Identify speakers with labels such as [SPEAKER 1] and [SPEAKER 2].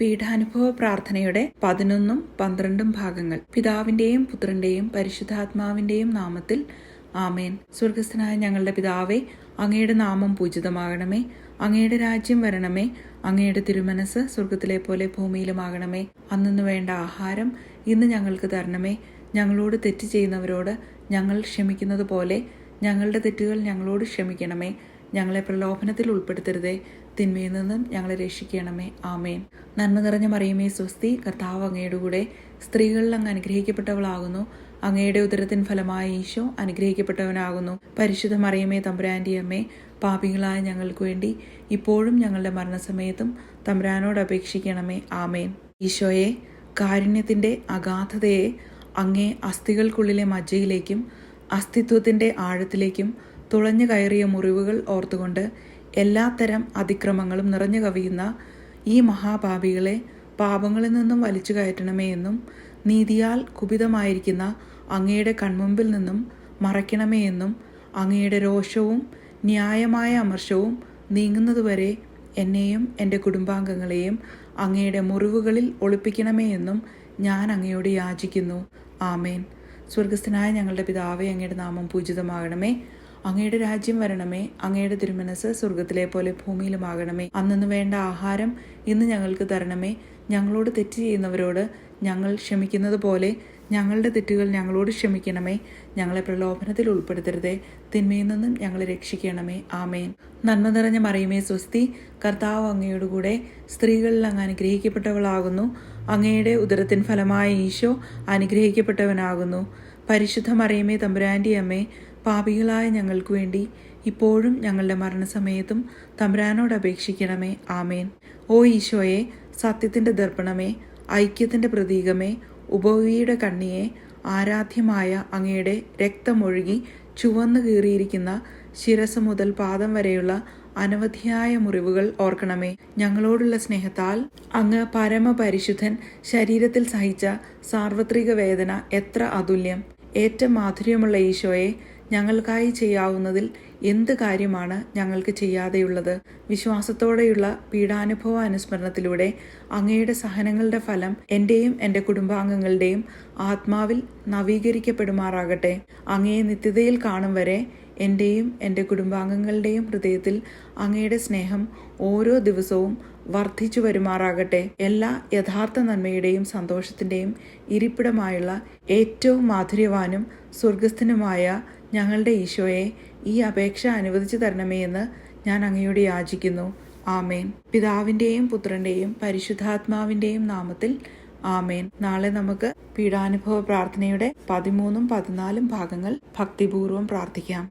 [SPEAKER 1] പീഠാനുഭവ പ്രാർത്ഥനയുടെ പതിനൊന്നും പന്ത്രണ്ടും ഭാഗങ്ങൾ. പിതാവിന്റെയും പുത്രന്റെയും പരിശുദ്ധാത്മാവിന്റെയും നാമത്തിൽ ആമേൻ. സ്വർഗസ്ഥനായ ഞങ്ങളുടെ പിതാവേ അങ്ങയുടെ നാമം പൂജിതമാകണമേ. അങ്ങയുടെ രാജ്യം വരണമേ. അങ്ങയുടെ തിരുമനസ് സ്വർഗത്തിലെ പോലെ ഭൂമിയിലുമാകണമേ. അന്നു വേണ്ട ആഹാരം ഇന്ന് ഞങ്ങൾക്ക് തരണമേ. ഞങ്ങളോട് തെറ്റ് ചെയ്യുന്നവരോട് ഞങ്ങൾ ക്ഷമിക്കുന്നത് പോലെ ഞങ്ങളുടെ തെറ്റുകൾ ഞങ്ങളോട് ക്ഷമിക്കണമേ. ഞങ്ങളെ പ്രലോഭനത്തിൽ ഉൾപ്പെടുത്തരുതേ. തിന്മയിൽ നിന്നും ഞങ്ങളെ രക്ഷിക്കണമേ. ആമേൻ. നന്മ നിറഞ്ഞ മറിയമേ സ്വസ്തി കർത്താവ് അങ്ങയുടെ കൂടെ സ്ത്രീകളിൽ അങ്ങ് അനുഗ്രഹിക്കപ്പെട്ടവളാകുന്നു. അങ്ങയുടെ ഉദരത്തിൻ ഫലമായ ഈശോ അനുഗ്രഹിക്കപ്പെട്ടവനാകുന്നു. പരിശുദ്ധ മറിയമേ തമ്പുരാന്റെ അമ്മേ പാപികളായ ഞങ്ങൾക്ക് വേണ്ടി ഇപ്പോഴും ഞങ്ങളുടെ മരണസമയത്തും തമ്പുരാനോട് അപേക്ഷിക്കണമേ. ആമേൻ. ഈശോയെ കാരുണ്യത്തിന്റെ അഗാധതയെ അങ്ങേ അസ്ഥികൾക്കുള്ളിലെ മജ്ജയിലേക്കും അസ്തിത്വത്തിന്റെ ആഴത്തിലേക്കും തുളഞ്ഞു കയറിയ മുറിവുകൾ ഓർത്തുകൊണ്ട് എല്ലാത്തരം അതിക്രമങ്ങളും നിറഞ്ഞു കവിയുന്ന ഈ മഹാപാപികളെ പാപങ്ങളിൽ നിന്നും വലിച്ചു കയറ്റണമേ എന്നും നീതിയാൽ കുപിതമായിരിക്കുന്ന അങ്ങയുടെ കൺമുമ്പിൽ നിന്നും മറയ്ക്കണമേ എന്നും അങ്ങയുടെ രോഷവും ന്യായമായ അമർഷവും നീങ്ങുന്നതുവരെ എന്നെയും എന്റെ കുടുംബാംഗങ്ങളെയും അങ്ങയുടെ മുറിവുകളിൽ ഒളിപ്പിക്കണമേ എന്നും ഞാൻ അങ്ങയോട് യാചിക്കുന്നു. ആമേൻ. സ്വർഗസ്ഥനായ ഞങ്ങളുടെ പിതാവേ അങ്ങയുടെ നാമം പൂജിതമാകണമേ. അങ്ങയുടെ രാജ്യം വരണമേ അങ്ങയുടെ തിരുമനസ് സ്വർഗത്തിലെ പോലെ ഭൂമിയിലുമാകണമേ. അന്നു വേണ്ട ആഹാരം ഇന്ന് ഞങ്ങൾക്ക് തരണമേ. ഞങ്ങളോട് തെറ്റ് ചെയ്യുന്നവരോട് ഞങ്ങൾ ക്ഷമിക്കുന്നത് പോലെ ഞങ്ങളുടെ തെറ്റുകൾ ഞങ്ങളോട് ക്ഷമിക്കണമേ. ഞങ്ങളെ പ്രലോഭനത്തിൽ ഉൾപ്പെടുത്തരുതേ. തിന്മയിൽ നിന്നും ഞങ്ങളെ രക്ഷിക്കണമേ. ആമേൻ. നന്മ നിറഞ്ഞ മറിയുമേ സ്വസ്തി കർത്താവ് അങ്ങയുടെ കൂടെ സ്ത്രീകളിൽ അങ്ങ് അനുഗ്രഹിക്കപ്പെട്ടവളാകുന്നു. അങ്ങയുടെ ഉദരത്തിൻ ഫലമായ ഈശോ അനുഗ്രഹിക്കപ്പെട്ടവനാകുന്നു. പരിശുദ്ധ മറിയമേ തമ്പുരാന്റെ അമ്മേ പാപികളായ ഞങ്ങൾക്ക് വേണ്ടി ഇപ്പോഴും ഞങ്ങളുടെ മരണസമയത്തും തമ്പുരാനോട് അപേക്ഷിക്കണമേ. ആമേൻ. ഓ ഈശോയെ സത്യത്തിന്റെ ദർപ്പണമേ ഐക്യത്തിന്റെ പ്രതീകമേ ഉപവിയുടെ കണ്ണിയെ ആരാധ്യമായ അങ്ങയുടെ രക്തമൊഴുകി ചുവന്നു കീറിയിരിക്കുന്ന ശിരസ് മുതൽ പാദം വരെയുള്ള അനവധിയായ മുറിവുകൾ ഓർക്കണമേ. ഞങ്ങളോടുള്ള സ്നേഹത്താൽ അങ്ങ് പരമപരിശുദ്ധൻ ശരീരത്തിൽ സഹിച്ച സാർവത്രിക വേദന എത്ര അതുല്യം. ഏറ്റവും മാധുര്യമുള്ള ഈശോയെ ഞങ്ങൾക്കായി ചെയ്യാവുന്നതിൽ എന്ത് കാര്യമാണ് ഞങ്ങൾക്ക് ചെയ്യാതെയുള്ളത്? വിശ്വാസത്തോടെയുള്ള പീഡാനുഭവ അനുസ്മരണത്തിലൂടെ അങ്ങയുടെ സഹനങ്ങളുടെ ഫലം എന്റെയും എന്റെ കുടുംബാംഗങ്ങളുടെയും ആത്മാവിൽ നവീകരിക്കപ്പെടുമാറാകട്ടെ. അങ്ങയെ നിത്യതയിൽ കാണും വരെ എന്റെയും എന്റെ കുടുംബാംഗങ്ങളുടെയും ഹൃദയത്തിൽ അങ്ങയുടെ സ്നേഹം ഓരോ ദിവസവും വർദ്ധിച്ചു വരുമാറാകട്ടെ. എല്ലാ യഥാർത്ഥ നന്മയുടെയും സന്തോഷത്തിന്റെയും ഇരിപ്പിടമായുള്ള ഏറ്റവും മാധുര്യവാനും സ്വർഗസ്ഥനുമായ ഞങ്ങളുടെ ഈശോയെ ഈ അപേക്ഷ അനുവദിച്ചു തരണമേ എന്ന് ഞാൻ അങ്ങയോട് യാചിക്കുന്നു. ആമേൻ. പിതാവിന്റെയും പുത്രന്റെയും പരിശുദ്ധാത്മാവിന്റെയും നാമത്തിൽ ആമേൻ. നാളെ നമുക്ക് പീഡാനുഭവ പ്രാർത്ഥനയുടെ പതിമൂന്നും പതിനാലും ഭാഗങ്ങൾ ഭക്തിപൂർവം പ്രാർത്ഥിക്കാം.